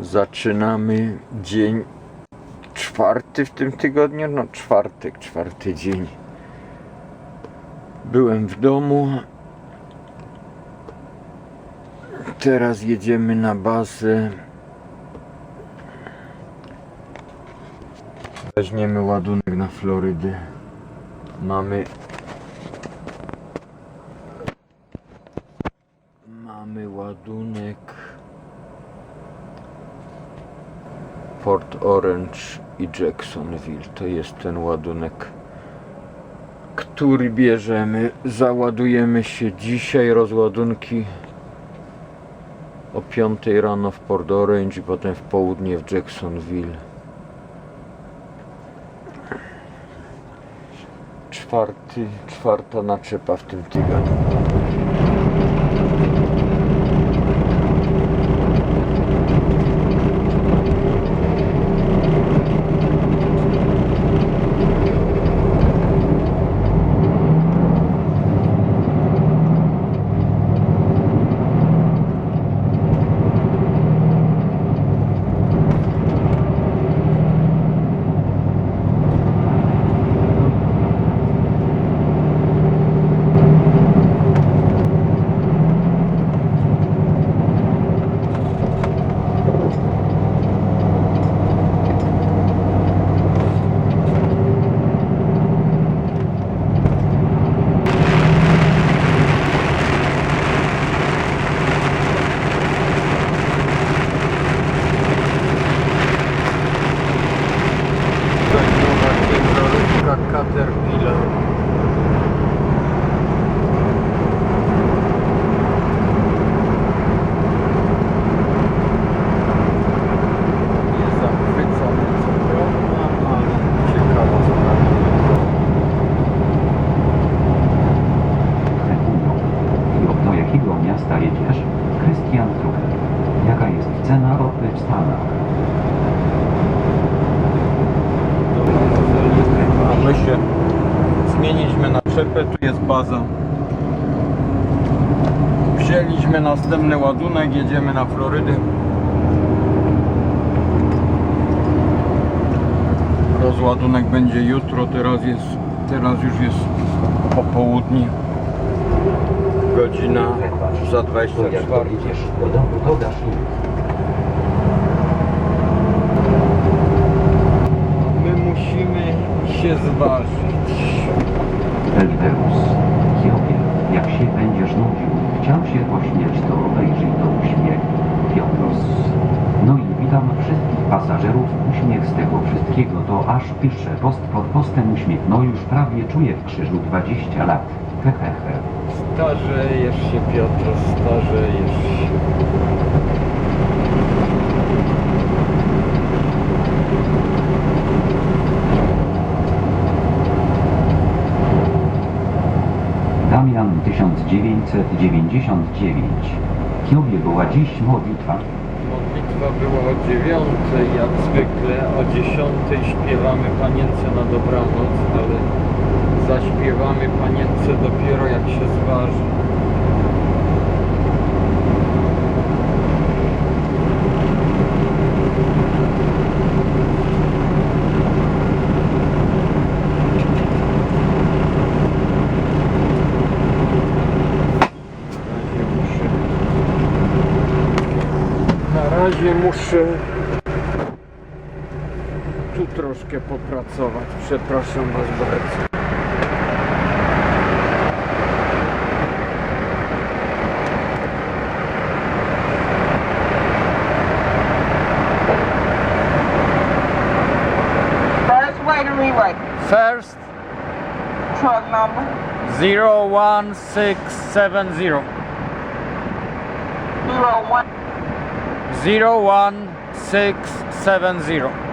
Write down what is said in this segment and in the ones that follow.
Zaczynamy dzień czwarty w tym tygodniu, no czwartek, czwarty dzień. Byłem w domu. Teraz jedziemy na bazę. Weźmiemy ładunek na Florydę. Mamy Mamy ładunek Port Orange i Jacksonville. To jest ten ładunek, który bierzemy. Załadujemy się dzisiaj. Rozładunki o 5 rano w Port Orange potem w południe w Jacksonville. Czwarty, czwarta naczepa w tym tygodniu. Na Florydę. Rozładunek będzie jutro, teraz jest, teraz już jest popołudnie. Godzina za To 24. jak dojedziesz do domu, to dasz im. My musimy się zważyć. Elderus. Hiobie, jak się będziesz nudził, chciał się pośmiać, to obejrzyj to uśmiech. No i witam wszystkich pasażerów. Uśmiech z tego wszystkiego to aż pisze post pod postem uśmiech. No już prawie czuję w krzyżu 20 lat. Hehehe. Starzejesz się Piotr, starzejesz się. Damian 1999. Hiobie była dziś modlitwa. Modlitwa była o dziewiątej, jak zwykle. O dziesiątej śpiewamy Panience na dobranoc, ale zaśpiewamy Panience dopiero jak się zważy. Na razie muszę tu troszkę popracować. Przepraszam Was bardzo. First way to rewrite. First Truck number 01670 zero one 01670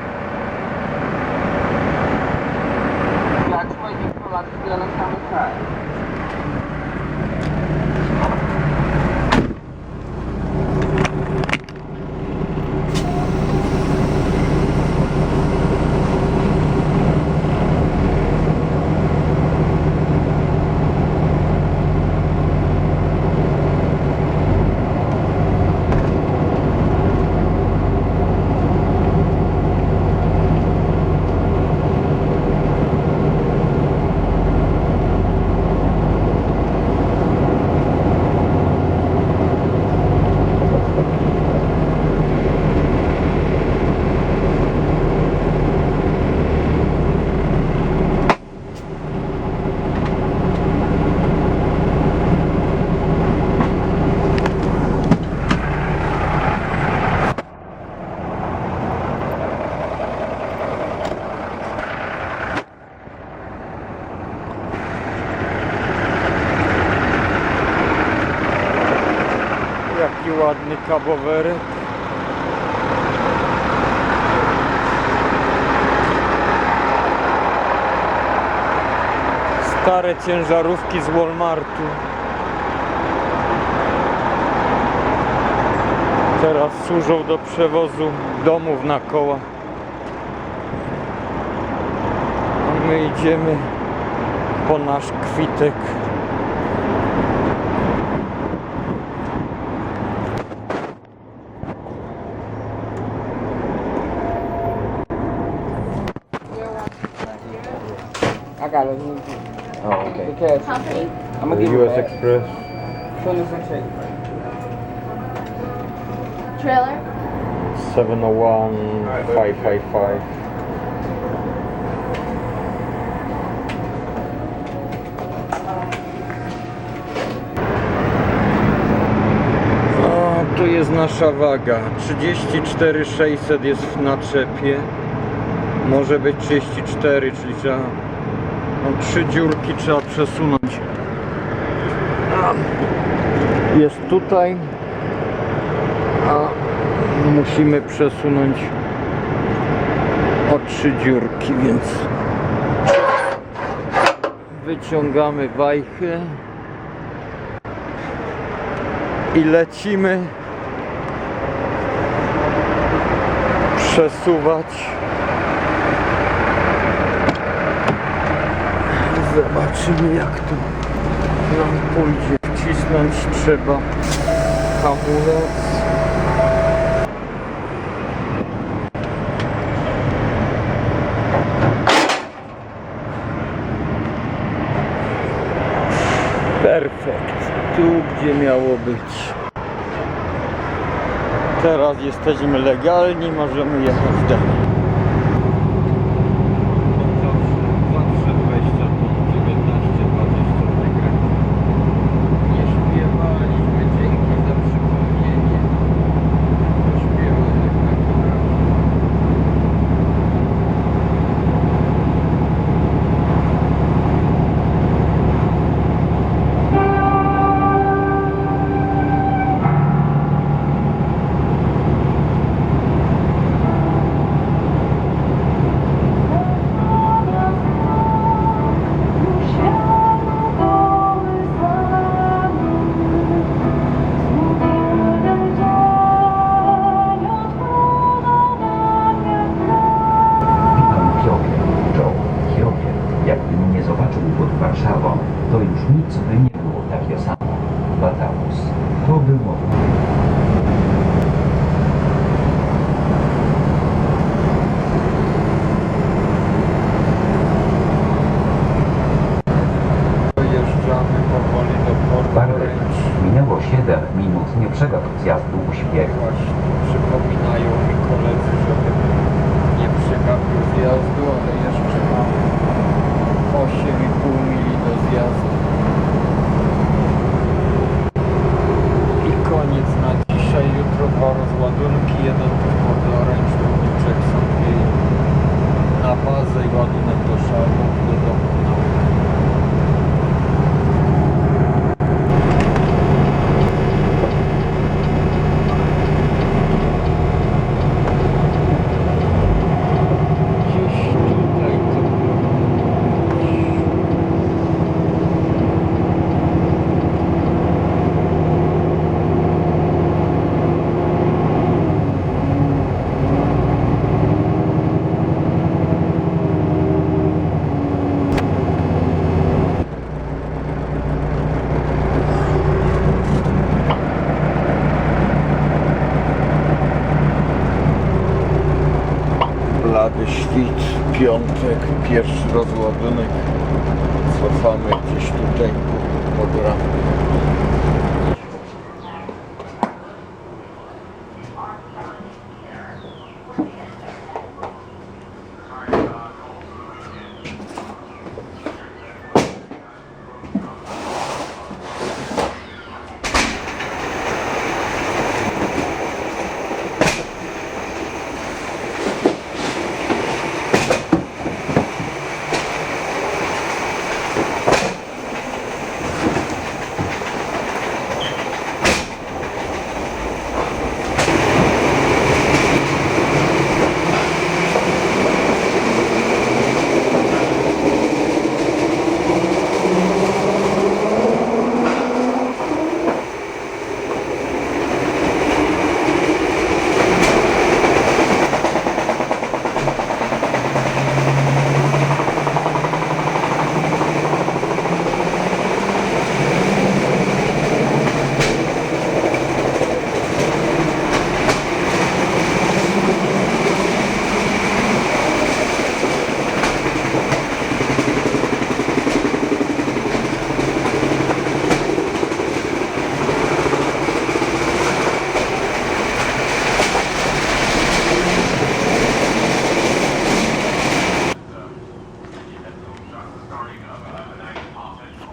ładny kabowerek. Stare ciężarówki z Walmartu. Teraz służą do przewozu domów na koła. A my idziemy po nasz kwitek. Oh, okay. The cash. Company? I'm gonna give you US back. Express. Check. Trailer? 701 555. O, tu jest nasza waga. 34 600 jest w naczepie. Może być 34, czyli trzeba no, trzy dziurki trzeba przesunąć. Jest tutaj. A musimy przesunąć o trzy dziurki, więc wyciągamy wajchę i lecimy przesuwać. Zobaczymy jak to nam pójdzie. Wcisnąć trzeba hamulec. Perfekt. Tu, gdzie miało być. Teraz jesteśmy legalni, możemy jechać dalej. Dojeżdżamy powoli do Port Bartek. Orange. Minęło 7 minut, nie przegap zjazdu uśmiech. Właśnie przypominają mi koledzy, żeby nie przegapił zjazdu, ale jeszcze mam 8,5 mili do zjazdu. I koniec na dzisiaj. Jutro dwa rozładunki. Jeden w Port Orange, drugi w Jacksonville. Na bazę i ładunek do szalów do domu piątek, 1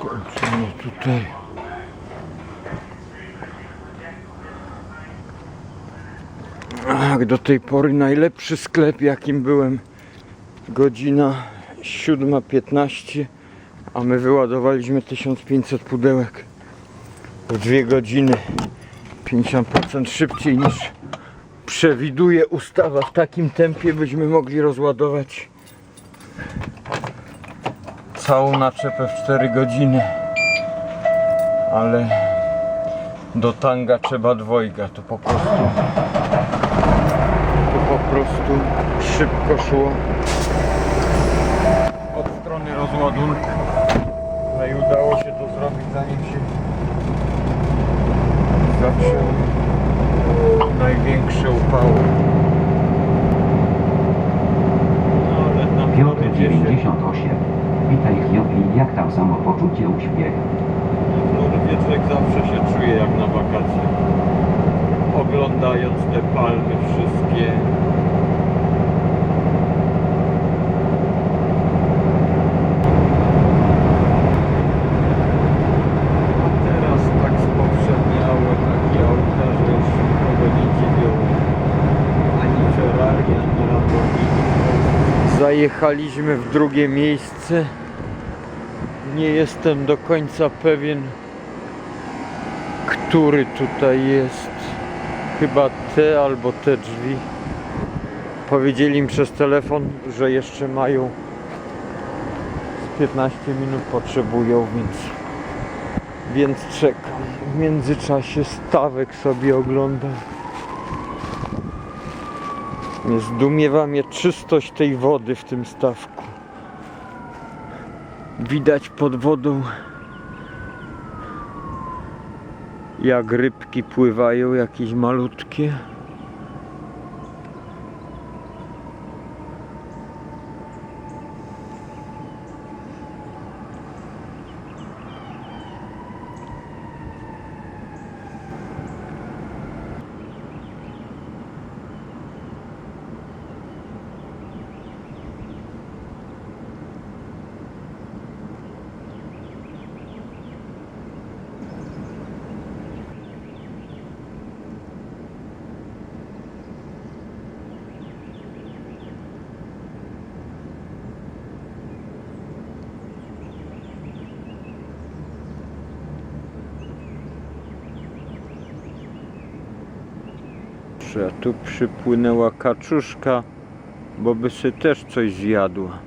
Kończymy tutaj. Jak do tej pory najlepszy sklep jakim byłem. Godzina 7.15, a my wyładowaliśmy 1500 pudełek w dwie godziny. 50% szybciej niż przewiduje ustawa. W takim tempie byśmy mogli rozładować całą naczepę w 4 godziny. Ale do tanga trzeba dwojga to po prostu to po prostu szybko szło. Od strony rozładunku no i udało się to zrobić zanim się zaczęły największe upały. No ale na jak tam samopoczucie, uśmiech? Człowiek zawsze się czuje jak na wakacjach. Oglądając te palmy wszystkie. A teraz tak spowszedniało takie auta, że już nikogo nie dziwią. Ani Ferrari, ani Lamborghini. Zajechaliśmy w drugie miejsce. Nie jestem do końca pewien, który tutaj jest. Chyba te albo te drzwi. Powiedzieli im przez telefon, że jeszcze mają z 15 minut potrzebują, więc więc czekam. W międzyczasie stawek sobie oglądam. Zdumiewa mnie czystość tej wody w tym stawku. Widać pod wodą jak rybki pływają, jakieś malutkie. Że tu przypłynęła kaczuszka, bo by się też coś zjadła.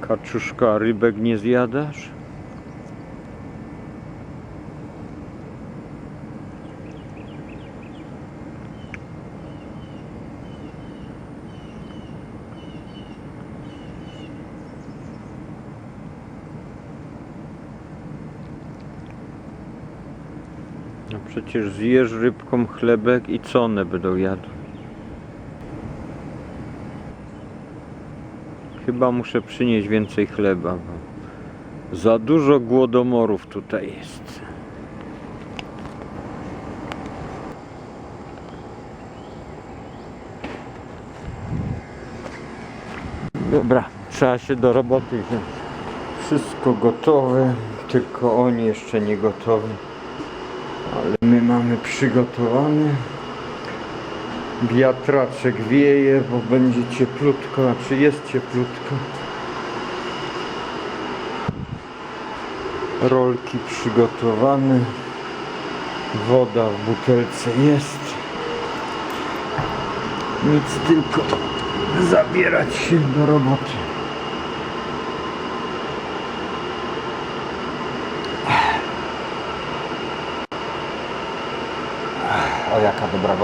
Kaczuszka, rybek nie zjadasz? No przecież zjesz rybką chlebek i co one będą jadły? Chyba muszę przynieść więcej chleba, bo za dużo głodomorów tutaj jest. Dobra, trzeba się do roboty wziąć. Wszystko gotowe, tylko oni jeszcze nie gotowi. Przygotowane. Wiatraczek wieje, bo będzie cieplutko, znaczy jest cieplutko. Rolki przygotowane. Woda w butelce jest. Nic tylko zabierać się do roboty. O jaka dobra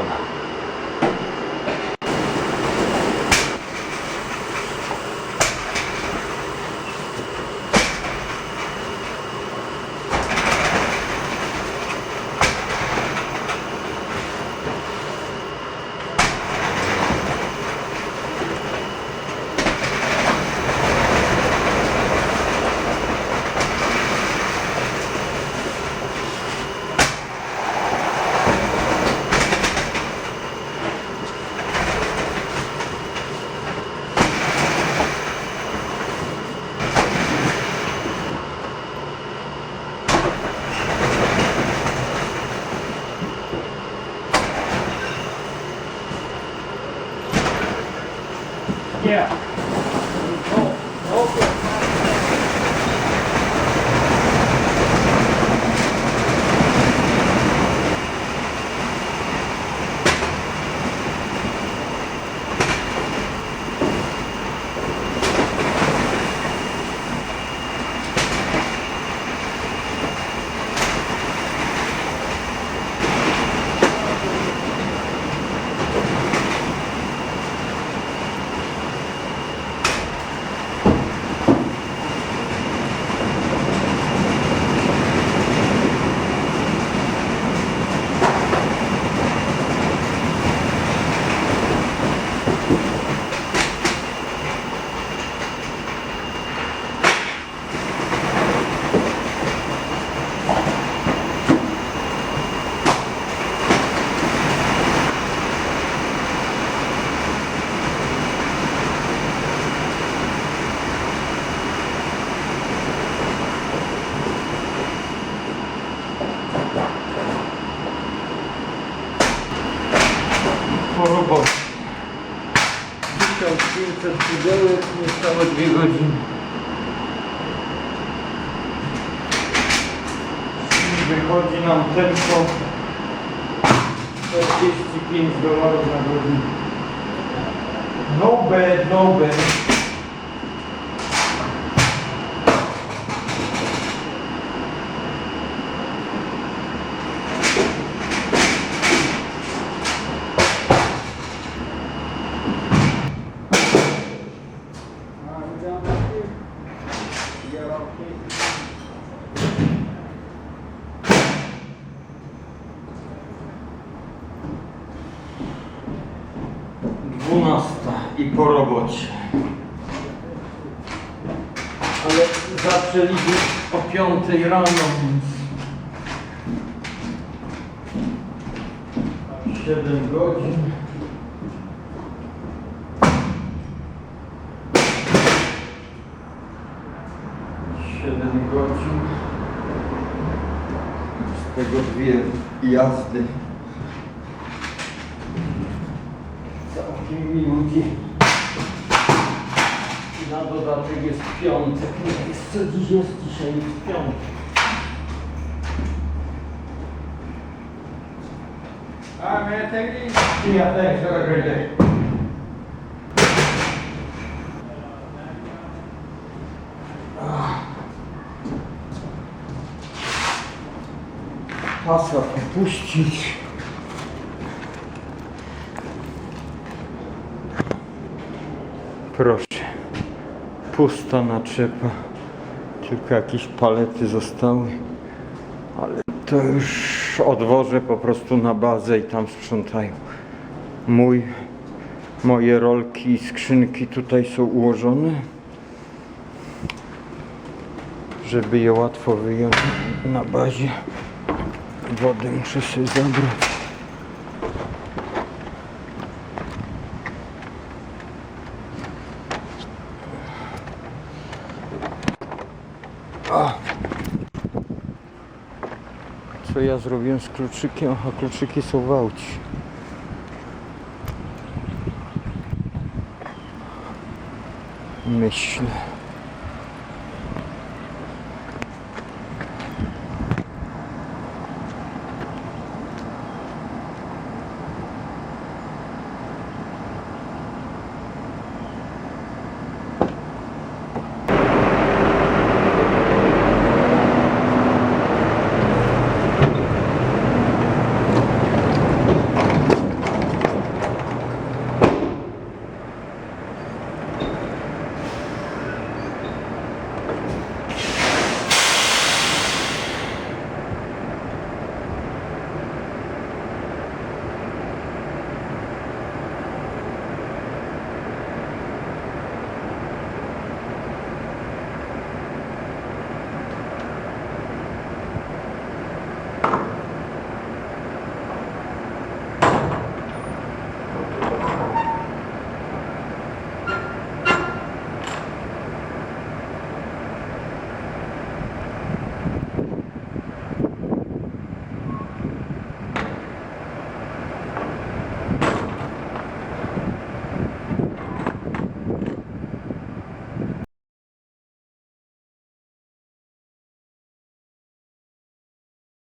Wychodzi nam tylko 45 dolarów na godzinę. No bad, no bad. Dwunasta i po robocie. Ale zaczęliśmy o piątej rano, więc... 7 godzin. Siedem godzin. Z tego dwie jazdy. Całkiem miły dzień. Jest piątek. Ah, man, take it easy. Yeah, thanks. Have a great day. Pasa popuścić. Proszę. Pusta naczepa. Tylko jakieś palety zostały. Ale to już odwożę po prostu na bazę i tam sprzątają. Mój, moje rolki i skrzynki tutaj są ułożone. Żeby je łatwo wyjąć na bazie. Wodę muszę sobie zabrać. Co ja zrobiłem z kluczykiem? Aha, kluczyki są w aucie. Myślę.